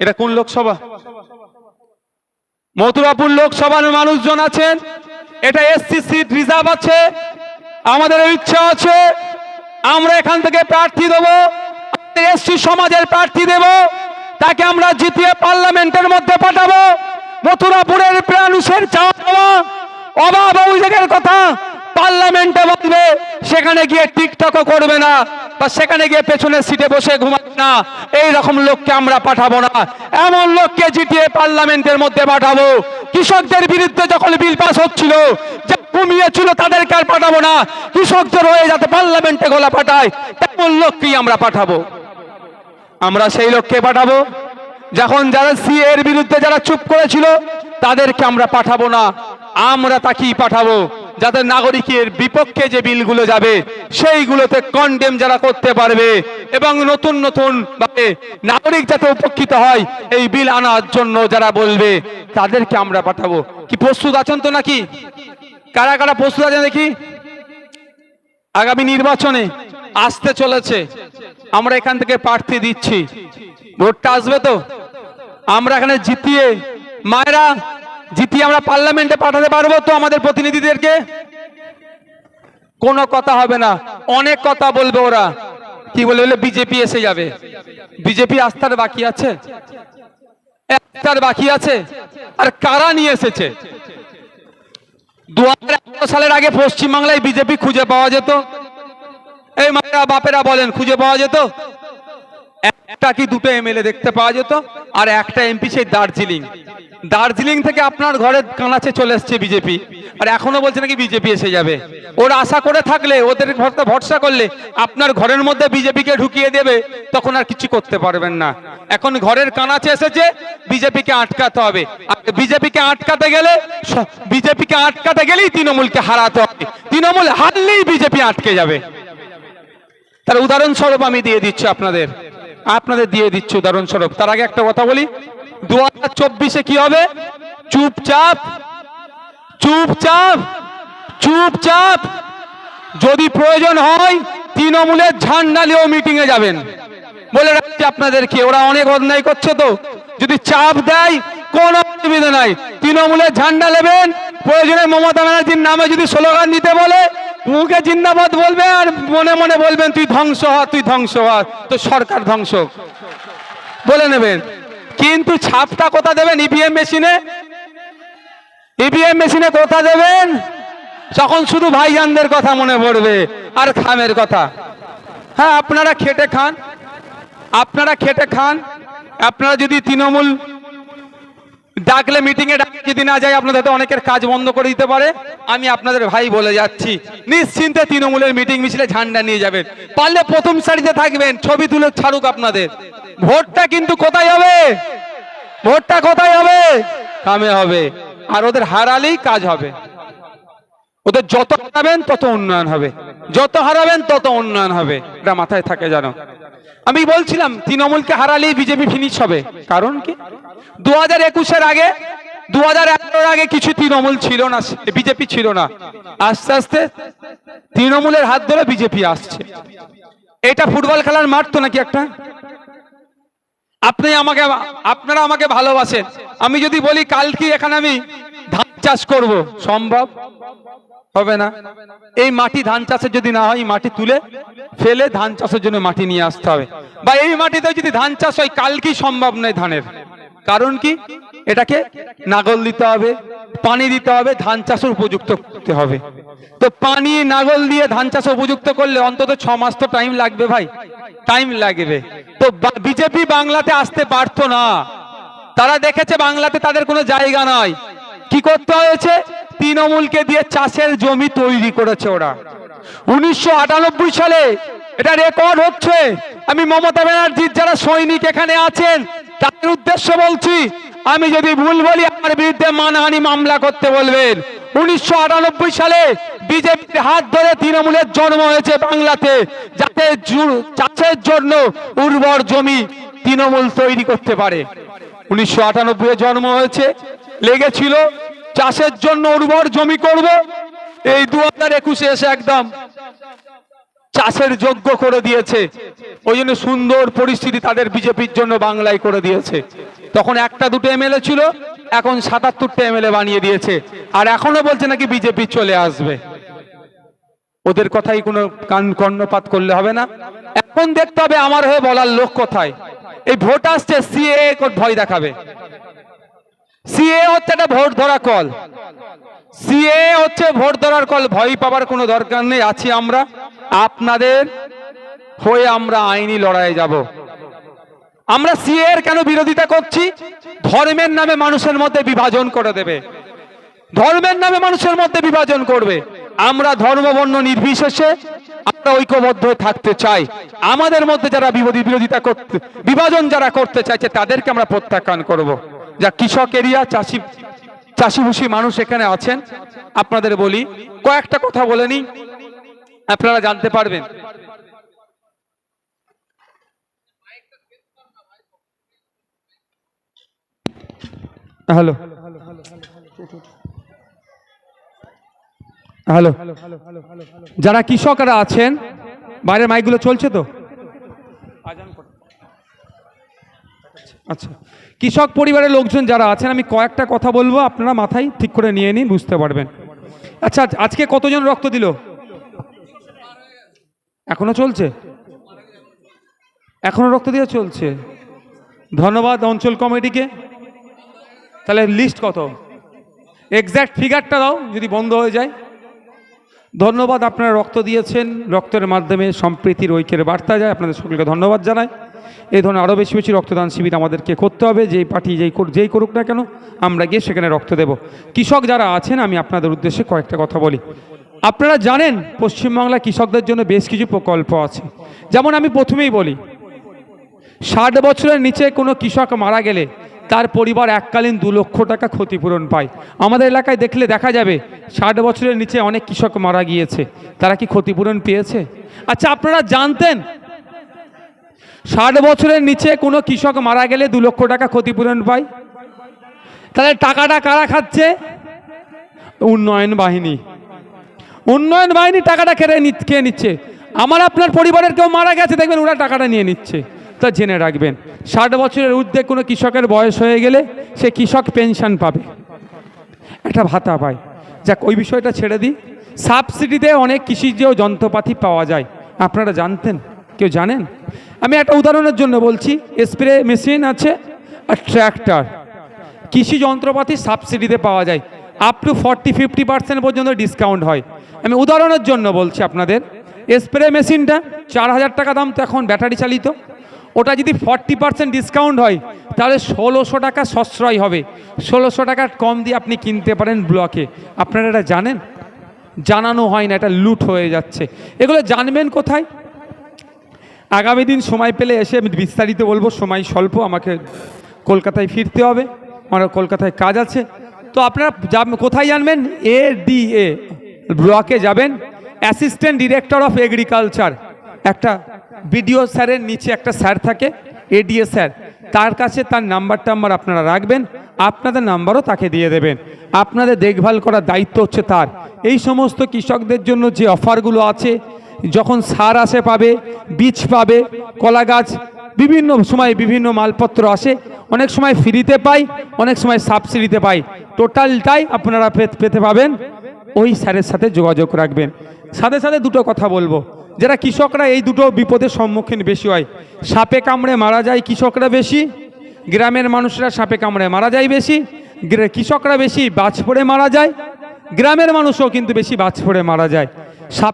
এটা কোন লোকসভা? মথুরাপুর লোকসভার মানুষজন আছেন। এটা এসসি সিট রিজার্ভ আছে। আমাদের ইচ্ছা আছে, আমরা এখান থেকে প্রার্থী দেবো এসসি সমাজের প্রার্থী দেব, তাকে আমরা জিতিয়ে পার্লামেন্টের মধ্যে পাঠাবো। মথুরাপুরের মানুষের চাওয়া অভাব অভিযোগের কথা পার্লামেন্টে বলবে, সেখানে গিয়ে টিকটকও করবে না। বা সেখানে গিয়ে পেছনের সিটে বসে ঘুমাবে না। এই রকম লোককে আমরা পাঠাবো না। এমন লোককে জিতিয়ে পার্লামেন্টের মধ্যে পাঠাবো। কৃষকদের বিরুদ্ধে যখন বিল পাস হচ্ছিল, যা কমিয়েছিল তাদেরকে আর পাঠাবো না। কৃষকদের হয়ে যাতে পার্লামেন্টে গোলা পাঠায়, তেমন লোককেই আমরা পাঠাবো। আমরা সেই লোককে পাঠাবো, যখন যারা সি এর বিরুদ্ধে যারা চুপ করেছিল, তাদেরকে আমরা পাঠাবো না। আমরা তাকেই পাঠাবো। যাদের নাগরিকের বিপক্ষে যে বিলগুলো যাবে, সেইগুলোতে কন্ডেম যারা করতে পারবে এবং নতুন নতুন ভাবে নাগরিক যাতে উপকৃত হয়, এই বিল আনার জন্য যারা বলবে, তাদেরকে আমরা পাঠাবো। কি প্রস্তুত আছেন তো নাকি? কারা কারা প্রস্তুত আছেন দেখি? আগামী নির্বাচনে আসতে চলেছে। আমরা এখান থেকে প্রার্থী দিচ্ছি। ভোটটা আসবে তো? আমরা এখানে জিতিয়ে মায়েরা জিতিয়ে আমরা পার্লামেন্টে পাঠাতে পারব তো আমাদের প্রতিনিধিদেরকে? কোনো কথা হবে না। অনেক কথা বলবে ওরা। কি বলে বলে বিজেপি এসে যাবে। বিজেপি আস্থার বাকি আছে? একটার বাকি আছে? আর কারা নিয়ে এসেছে? দু সালের আগে পশ্চিমবাংলায় বিজেপি খুঁজে পাওয়া যেত। এই মায়েরা বাপেরা বলেন, খুঁজে পাওয়া যেত? একটা কি দুটো এমএলএ দেখতে পাওয়া যেত? আর একটা এমপি সেই দার্জিলিং। দার্জিলিং থেকে আপনার ঘরে কানাচে চলে এসছে বিজেপি। আর এখনও বলছে নাকি বিজেপি এসে যাবে। ওরা আশা করে থাকলে, ওদের ভরসা করলে আপনার ঘরের মধ্যে বিজেপিকে ঢুকিয়ে দেবে, তখন আর কিছু করতে পারবেন না। এখন ঘরের কানাচে এসেছে, বিজেপিকে আটকাতে হবে। আর বিজেপিকে আটকাতে গেলে বিজেপিকে আটকাতে গেলেই তৃণমূলকে হারাতে হবে। তৃণমূল হারলেই বিজেপি আটকে যাবে। তার উদাহরণস্বরূপ আমি দিয়ে দিচ্ছি আপনাদের। আপনাদের দিয়ে দিচ্ছি উদাহরণস্বরূপ। তার আগে একটা কথা বলি। দু হাজার চব্বিশে কি হবে? চুপচাপ চুপচাপ চুপচাপ। যদি প্রয়োজন হয়, তৃণমূলের ঝান্ডা নিয়েও মিটিং এ যাবেন। বলে রাখছি আপনাদেরকে, ওরা অনেক অন্যায় করছে তো। যদি চাপ দেয়, কোনো অসুবিধা নাই। তৃণমূলের ঝান্ডা নেবেন। প্রয়োজনে মমতা ব্যানার্জির নামে যদি স্লোগান দিতে বলে, মুখে জিন্দাবাদ বলবে আর মনে মনে বলবেন, তুই ধ্বংস হ, তুই ধ্বংস হ তো সরকার ধ্বংস বলে নেবেন। কিন্তু ছাপটা কোথা দেবেন? ইভিএম মেশিনে ইভিএম মেশিনে কোথা দেবেন? তখন শুধু ভাইজানদের কথা মনে পড়বে, আর খামের কথা। হ্যাঁ আপনারা খেটে খান। আপনারা খেটে খান। আপনারা যদি তৃণমূল ডাকলে মিটিং এ ডাকলে যদি না যায়, আপনাদের হয়তো অনেকের কাজ বন্ধ করে দিতে পারে। আমি আপনাদের ভাই বলে যাচ্ছি, নিশ্চিন্তে তৃণমূলের মিটিং মিছিলে ঝান্ডা নিয়ে যাবেন। পারলে প্রথম সারিতে থাকবেন, ছবি তুলে ছাড়ুক আপনাদের। ভোটটা কিন্তু কোথায় হবে? ভোটটা কোথায় হবে? কামে হবে। আর ওদের হারালেই কাজ হবে। ওদের যত হারাবেন, তত উন্নয়ন হবে। যত হারাবেন, তত উন্নয়ন হবে। এটা মাথায় থাকে জানো। আমি বলছিলাম, তৃণমূলকে হারালেই বিজেপি ফিনিশ হবে। কারণ কি? দু হাজার একুশের আগে দু হাজার আগে কিছু তৃণমূল ছিল না, বিজেপি ছিল না। আস্তে আস্তে তৃণমূলের হাত ধরে বিজেপি আসছে। এটা ফুটবল খেলার মাঠ তো নাকি একটা? আপনি আমাকে, আপনারা আমাকে ভালোবাসেন। আমি যদি বলি কালকে এখানে আমি ধান চাষ করব? সম্ভব হবে না। এই মাটি ধান চাষের যদি না হয় মাটি তুলে ফেলে ধান চাষের জন্য মাটি নিয়ে আসতে হবে। বা এই মাটিতে যদি ধান চাষ হয় কালকেই সম্ভব নয় ধানের? কারণ কি? এটাকে নাগল দিতে হবে, পানি দিতে হবে, ধান চাষের উপযুক্ত করতে হবে। তো পানি, নাগল দিয়ে ধান চাষ উপযুক্ত করলে অন্তত ছ মাস তো টাইম লাগবে ভাই। টাইম লাগবে। তো বিজেপি বাংলাতে আসতে পারতো না। তারা দেখেছে বাংলাতে তাদের কোনো জায়গা নাই। কি করতে হয়েছে? তৃণমূলকে দিয়ে চাষের জমি তৈরি করেছে ওরা। উনিশশো আটানব্বই সালে এটা রেকর্ড হচ্ছে। আমি মমতা ব্যানার্জির যারা সৈনিক এখানে আছেন, তাদের উদ্দেশ্য বলছি, আমি যদি ভুল বলি, আমার বিরুদ্ধে মানহানি মামলা করতে বলবেন। উনিশশো আটানব্বই সালে বিজেপির হাত ধরে তৃণমূলের জন্ম হয়েছে বাংলাতে। যাতে চাষের জন্য উর্বর জমি তৃণমূল তৈরি করতে পারে। উনিশশো আটানব্বই জন্ম হয়েছে, লেগেছিল, চাষের জন্য উর্বর জমি করব। এই দু হাজার একুশে এসে একদম চাষের যোগ্য করে দিয়েছে। ওই জন্য সুন্দর পরিস্থিতি তাদের বিজেপির জন্য বাংলায় করে দিয়েছে। তখন একটা দুটো এমএলএ ছিল, এখন সাতাত্তরটা এমএলএ বানিয়ে দিয়েছে। আর এখনও বলছে নাকি বিজেপি চলে আসবে। ওদের কথাই কোনো কান কর্ণপাত করলে হবে না। এখন দেখতে হবে আমার হয়ে বলার লোক কোথায়। এই ভোট আসছে সিএ ভয় দেখাবে। সিএ হচ্ছে একটা ভোট ধরা কল। সিএ হচ্ছে ভোট ধরার কল, ভয় পাবার কোনো দরকার নেই, আছি আমরা। আপনাদের হয়ে আমরা আইনি লড়াইয়ে যাব। আমরা সিএ এর কেন বিরোধিতা করছি? ধর্মের নামে মানুষের মধ্যে বিভাজন করে দেবে। ধর্মের নামে মানুষের মধ্যে বিভাজন করবে। আমরা ধর্মবর্ণ নির্বিশেষে আমরা ঐক্যবদ্ধ থাকতে চাই। আমাদের মধ্যে যারা বিরোধী বিরোধিতা করতে বিভাজন যারা করতে চাইছে, তাদেরকে আমরা প্রত্যাখ্যান করব। যা কৃষক এরিয়া, চাষি চাষিভুষি মানুষ এখানে আছেন। আপনাদের বলি, কয়েকটা কথা বলে নিই। আপনারা জানতে পারবেন। হ্যালো। হ্যালো। যারা কৃষকরা আছেন, বাইরের মাইকগুলো চলছে তো? আচ্ছা। কৃষক পরিবারের লোকজন যারা আছেন, আমি কয়েকটা কথা বলব, আপনারা মাথায় ঠিক করে নিয়ে নিন, বুঝতে পারবেন। আচ্ছা আজকে কতজন রক্ত দিল? এখনও চলছে? এখনও রক্ত দিয়ে চলছে? ধন্যবাদ অঞ্চল কমিটিকে। তাহলে লিস্ট কত? এক্স্যাক্ট ফিগারটা দাও, যদি বন্ধ হয়ে যায়। ধন্যবাদ, আপনারা রক্ত দিয়েছেন। রক্তের মাধ্যমে সম্প্রীতির ঐক্যের বার্তা যায়। আপনাদের সকলকে ধন্যবাদ জানাই। এই ধরনের আরও বেশি বেশি রক্তদান শিবির আমাদেরকে করতে হবে। যেই পার্টি যেই যেই করুক না কেন, আমরা গিয়ে সেখানে রক্ত দেব। কৃষক যারা আছেন, আমি আপনাদের উদ্দেশ্যে কয়েকটা কথা বলি। আপনারা জানেন পশ্চিমবাংলা কৃষকদের জন্য বেশ কিছু প্রকল্প আছে। যেমন আমি প্রথমেই বলি, ষাট বছরের নিচে কোনো কৃষক মারা গেলে তার পরিবার এককালীন দু লক্ষ টাকা ক্ষতিপূরণ পায়। আমাদের এলাকায় দেখলে দেখা যাবে, ষাট বছরের নিচে অনেক কৃষক মারা গিয়েছে। তারা কি ক্ষতিপূরণ পেয়েছে? আচ্ছা আপনারা জানতেন? ষাট বছরের নিচে কোনো কৃষক মারা গেলে দু লক্ষ টাকা ক্ষতিপূরণ পায়? তাহলে টাকাটা কারা খাচ্ছে? উন্নয়ন বাহিনী। উন্নয়ন বাহিনী টাকাটা নি- খেয়ে নিচ্ছে। আমার আপনার পরিবারের কেউ মারা গেছে, দেখবেন ওরা টাকাটা নিয়ে নিচ্ছে। তা জেনে রাখবেন। ষাট বছরের ঊর্ধ্বে কোনো কৃষকের বয়স হয়ে গেলে সে কৃষক পেনশন পাবে। একটা ভাতা পায়। যাক, ওই বিষয়টা ছেড়ে দিই। সাবসিডিতে অনেক কৃষিজ যন্ত্রপাতি পাওয়া যায়। আপনারা জানতেন? কেউ জানেন? আমি একটা উদাহরণের জন্য বলছি। স্প্রে মেশিন আছে আর ট্র্যাক্টর। কৃষি যন্ত্রপাতি সাবসিডিতে পাওয়া যায়। Up to forty, fifty percent পর্যন্ত ডিসকাউন্ট হয়। আমি উদাহরণের জন্য বলছি আপনাদের। স্প্রে মেশিনটা চার হাজার টাকা দাম তো এখন ব্যাটারি চালিত। ওটা যদি ফর্টি পার্সেন্ট ডিসকাউন্ট হয়, তাহলে ষোলোশো টাকা সশ্রয় হবে। ষোলোশো টাকা কম দিয়ে আপনি কিনতে পারেন ব্লকে। আপনারা এটা জানেন? জানানো হয় না, এটা লুট হয়ে যাচ্ছে। এগুলো জানবেন কোথায়? আগামী দিন সময় পেলে এসে আমি বিস্তারিত বলব, সময় স্বল্প, আমাকে কলকাতায় ফিরতে হবে। আমার কলকাতায় কাজ আছে। তো আপনারা কোথায় জানবেন? এ ডি এ ব্লকে যাবেন। অ্যাসিস্ট্যান্ট ডিরেক্টর অফ এগ্রিকালচার একটা বিডিও স্যারের নিচে একটা স্যার থাকে এডিএ স্যার। তার কাছে তার নাম্বার টাম্বার আপনারা রাখবেন, আপনাদের নাম্বারও তাকে দিয়ে দেবেন। আপনাদের দেখভাল করার দায়িত্ব হচ্ছে তার। এই সমস্ত কৃষকদের জন্য যে অফারগুলো আছে, যখন সার আসে পাবে, বীজ পাবে, কলা গাছ, বিভিন্ন সময় বিভিন্ন মালপত্র আসে, অনেক সময় ফ্রিতে পাই, অনেক সময় সাবসিডিতে পাই। টোটালটাই আপনারা পেতে পাবেন। ওই স্যারের সাথে যোগাযোগ রাখবেন। সাথে সাথে দুটো কথা বলব। যারা কৃষকরা এই দুটো বিপদের সম্মুখীন বেশি হয়, সাপে কামড়ে মারা যায় কৃষকরা বেশি, গ্রামের মানুষরা সাপে কামড়ে মারা যায় বেশি কৃষকরা বেশি বাছ পড়ে মারা যায়, গ্রামের মানুষও কিন্তু বেশি বাছ পড়ে মারা যায়।